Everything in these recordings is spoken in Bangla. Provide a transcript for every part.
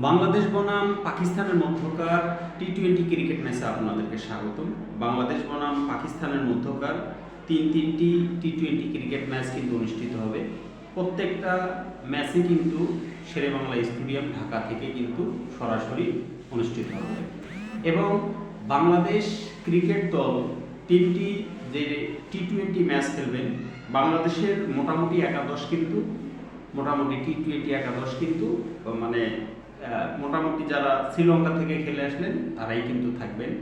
বাংলাদেশ বনাম, পাকিস্তানের মধ্যকার টি টোয়েন্টি ক্রিকেট ম্যাচে আপনাদেরকে স্বাগতম। বাংলাদেশ বনাম, পাকিস্তানের মধ্যকার তিন তিনটি টি টোয়েন্টি ক্রিকেট ম্যাচ কিন্তু অনুষ্ঠিত হবে। প্রত্যেকটা ম্যাচে কিন্তু শেরেবাংলা স্টেডিয়াম ঢাকা থেকে কিন্তু সরাসরি অনুষ্ঠিত হবে। এবং বাংলাদেশ ক্রিকেট দল, তিনটি যে টি টোয়েন্টি ম্যাচ খেলবেন, বাংলাদেশের মোটামুটি একাদশ কিন্তু, মোটামুটি টি টোয়েন্টি একাদশ কিন্তু মানে মোটামুটি যারা শ্রীলঙ্কা থেকে খেলে আসলেন, তারাই কিন্তু থাকবেন।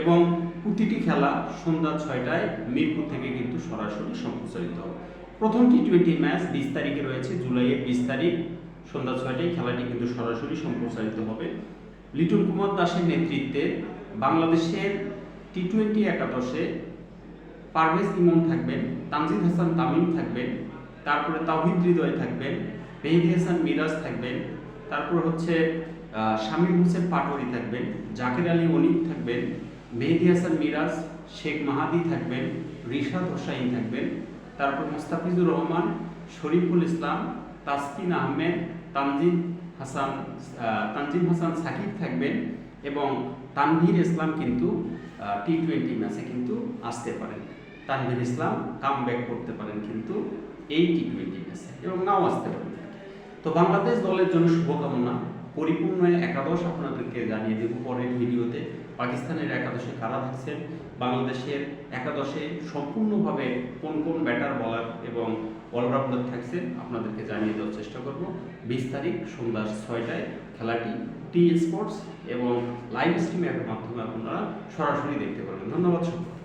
এবং প্রতিটি খেলা সন্ধ্যা ছয়টায় মিরপুর থেকে কিন্তু সরাসরি সম্প্রচারিত। হবে প্রথম টি টোয়েন্টি ম্যাচ বিশ তারিখে রয়েছে, জুলাইয়ের বিশ তারিখ। সন্ধ্যা ছয়টায় খেলাটি কিন্তু সরাসরি সম্প্রচারিত হবে। লিটন কুমার দাসের নেতৃত্বে বাংলাদেশের টি টোয়েন্টি একাদশে পারভেজ ইমন থাকবেন, তানজিদ হাসান তামিম থাকবেন, তারপরে তাওহিদ হৃদয় থাকবেন মেহেদি হাসান মিরাজ থাকবেন তারপর হচ্ছে শামীম হোসেন পাটোয়ারি থাকবেন, জাকির আলী অনিক থাকবেন, মেহেদি হাসান মিরাজ, শেখ মাহাদি থাকবেন, রিশাদ হোসাইন থাকবেন, তারপর মুস্তাফিজুর রহমান, শরীফুল ইসলাম, তাসকিন আহমেদ তানজিদ হাসান তানজিম হাসান সাকিব থাকবেন এবং তানভীর ইসলাম কিন্তু টি টোয়েন্টি ম্যাচে কিন্তু আসতে পারেন। তানভীর ইসলাম কাম ব্যাক করতে পারেন কিন্তু এই টি টোয়েন্টি ম্যাচে এবং নাও আসতে পারেন। তো বাংলাদেশ দলের জন্য শুভকামনা। পরিপূর্ণ একাদশ আপনাদেরকে জানিয়ে দেব পরের ভিডিওতে। পাকিস্তানের একাদশে কারা থাকছেন বাংলাদেশের একাদশে সম্পূর্ণভাবে কোন কোন ব্যাটার বলার এবং অলরাউন্ডার থাকছে আপনাদেরকে জানিয়ে দেওয়ার চেষ্টা করব। বিশ তারিখ সন্ধ্যা ছয়টায় খেলাটি টি স্পোর্টস এবং লাইভ স্ট্রিমের মাধ্যমে আপনারা সরাসরি দেখতে পারবেন। ধন্যবাদ সকলকে